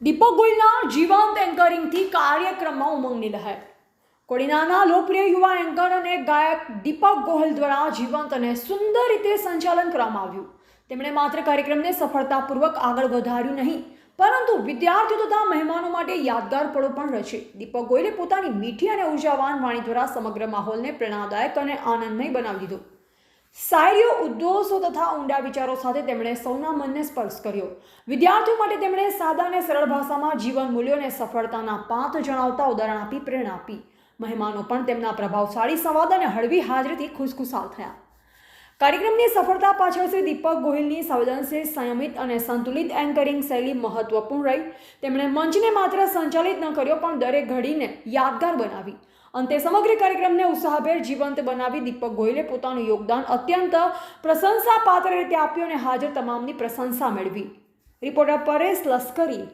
દીપક ગોયલના જીવંત એન્કરિંગથી કાર્યક્રમમાં ઉમંગની લહેર કોડીનાના લોકપ્રિય યુવા એન્કર અને ગાયક દીપક ગોહલ દ્વારા જીવંત અને સુંદર રીતે સંચાલન કરવામાં આવ્યું. તેમણે માત્ર કાર્યક્રમને સફળતાપૂર્વક આગળ વધાર્યું નહીં, પરંતુ વિદ્યાર્થીઓ તથા મહેમાનો માટે યાદગાર પળો પણ રચે દીપક ગોયલે પોતાની મીઠી અને ઉર્જાવાન વાણી દ્વારા સમગ્ર માહોલને પ્રેરણાદાયક અને આનંદમય બનાવી દીધો. શાયરીઓ ઉદ્દોષો તથા ઊંડા વિચારો સાથે તેમણે સૌના મનને સ્પર્શ કર્યો. વિદ્યાર્થીઓ માટે તેમણે સાદા અને સરળ ભાષામાં જીવન મૂલ્યોને સફળતાના પાંથ જણાવતા ઉદાહરણ આપી પ્રેરણા આપી. મહેમાનો પણ તેમના પ્રભાવશાળી સંવાદ અને હળવી હાજરીથી ખુશખુશાલ થયા. કાર્યક્રમની સફળતા પાછળ શ્રી દીપક ગોહિલની સંવેદનશીલ, સંયમિત અને સંતુલિત એન્કરિંગ શૈલી મહત્વપૂર્ણ રહી. તેમણે મંચને માત્ર સંચાલિત ન કર્યો, પણ દરેક ઘડીને યાદગાર બનાવી. અંતે સમગ્ર કાર્યક્રમને ઉત્સાહભેર જીવંત બનાવી દીપક ગોયલે પોતાનું યોગદાન અત્યંત પ્રશંસાપાત્ર રીતે આપ્યું અને હાજર તમામની પ્રશંસા મેળવી. રિપોર્ટર પરેશ લશ્કરી